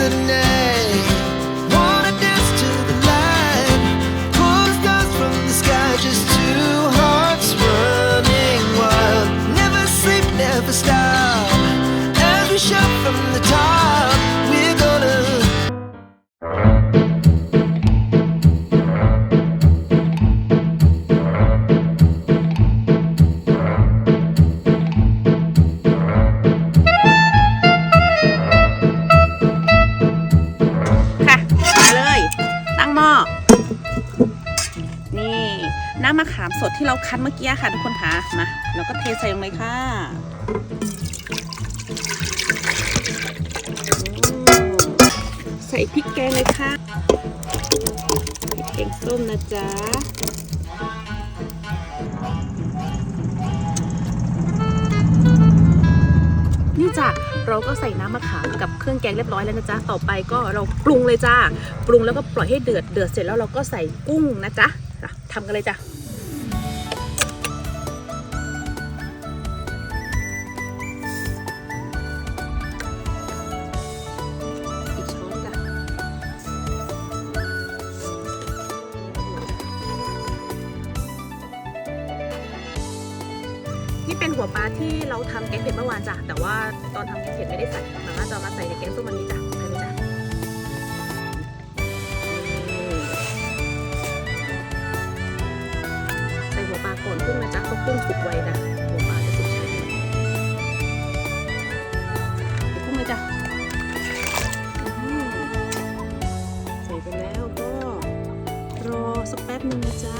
the net. น้ำมะขามสดที่เราคั้นเมื่อกี้ค่ะทุกคนค่ะมาแล้วก็เทใส่ลงเลยค่ะใส่พริกแกงเลยค่ะพริกแกงส้มนะจ๊ะนี่จ้ะเราก็ใส่น้ำมะขามกับเครื่องแกงเรียบร้อยแล้วนะจ๊ะ ต่อไปก็เราปรุงเลยจ้า ปรุงแล้วก็ปล่อยให้เดือด เดือดเสร็จแล้วเราก็ใส่กุ้งนะจ๊ะทำกันเลยจ้ะ เป็นหัวปลาที่เราทำแกงเผ็ดเมื่อวานจ้ะ แต่ว่าตอนทำแกงเผ็ดไม่ได้ใส่สามารถจะมาใส่ในแกงส้มมันนี้จ้ะใช่ไหมจ้ะใส่หัวปลาก่อนกุ้งนะจ๊ะเพกุ้งสุกไว้นะหัวปลาจะสุกช้กุ้งเลยจ้ะใส่ไปแล้วก็รอสักแป๊บหนึ่งนะจ๊ะ